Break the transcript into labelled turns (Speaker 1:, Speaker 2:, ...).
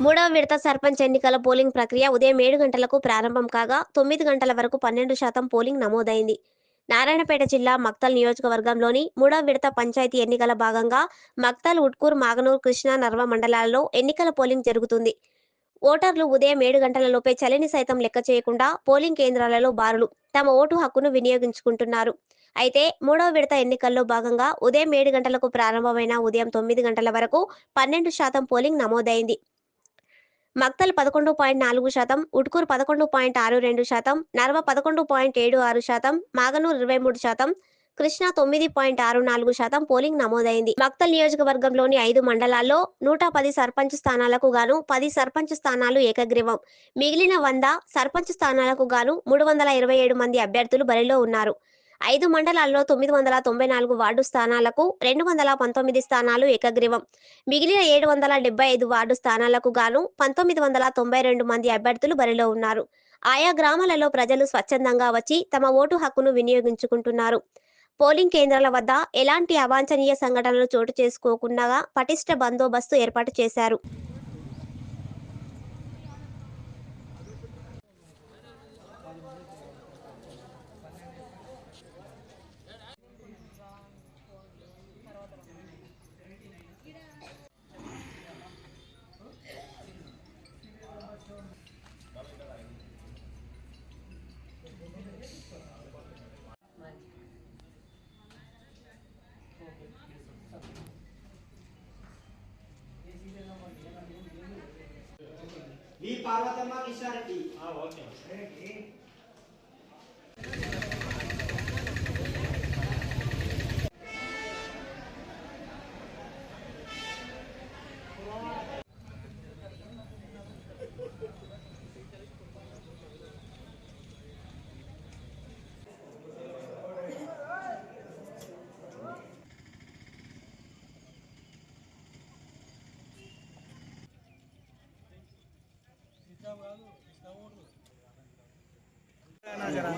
Speaker 1: మూడవ విడత సర్పంచ్ ఎన్నికల పోలింగ్ ప్రక్రియ ఉదయం ఏడు గంటలకు ప్రారంభం కాగా తొమ్మిది గంటల వరకు పన్నెండు శాతం పోలింగ్ నమోదైంది. నారాయణపేట జిల్లా మక్తల్ నియోజకవర్గంలోని మూడవ విడత పంచాయతీ ఎన్నికల భాగంగా మక్తల్ ఉట్కూర్ మాగనూర్ కృష్ణా నర్వ మండలాల్లో ఎన్నికల పోలింగ్ జరుగుతుంది. ఓటర్లు ఉదయం ఏడు గంటల లోపే చలిని సైతం లెక్క చేయకుండా పోలింగ్ కేంద్రాలలో బారులు తమ ఓటు హక్కును వినియోగించుకుంటున్నారు. అయితే మూడవ విడత ఎన్నికల్లో భాగంగా ఉదయం ఏడు గంటలకు ప్రారంభమైన ఉదయం తొమ్మిది గంటల వరకు పన్నెండు శాతం పోలింగ్ నమోదైంది. మక్తల్ పదకొండు పాయింట్ నాలుగు శాతం ఉట్కూరు పదకొండు పాయింట్ ఆరు రెండు శాతం నర్వ పదకొండు పాయింట్ ఏడు ఆరు శాతం మాగనూరు ఇరవై మూడు శాతం కృష్ణా తొమ్మిది పాయింట్ ఆరు నాలుగు శాతం పోలింగ్ నమోదైంది. మక్తల్ నియోజకవర్గంలోని ఐదు మండలాల్లో నూట పది సర్పంచ్ స్థానాలకు గాను పది సర్పంచ్ స్థానాలు ఏకగ్రీవం. మిగిలిన వంద సర్పంచ్ స్థానాలకు గాను మూడు వందల ఇరవై ఏడు మంది అభ్యర్థులు బరిలో ఉన్నారు. ఐదు మండలాల్లో తొమ్మిది వందల తొంభై నాలుగు వార్డు స్థానాలకు రెండు వందల పంతొమ్మిది స్థానాలు ఏకగ్రీవం. మిగిలిన ఏడు వందల డెబ్బై ఐదు వార్డు స్థానాలకు గాను పంతొమ్మిది వందల తొంభై రెండు మంది అభ్యర్థులు బరిలో ఉన్నారు. ఆయా గ్రామాలలో ప్రజలు స్వచ్ఛందంగా వచ్చి తమ ఓటు హక్కును వినియోగించుకుంటున్నారు. పోలింగ్ కేంద్రాల వద్ద ఎలాంటి అవాంఛనీయ సంఘటనలు చోటు చేసుకోకుండా పటిష్ట బందోబస్తు ఏర్పాటు చేశారు.
Speaker 2: వి పార్వతమ్మ కిషారెడ్డి జనా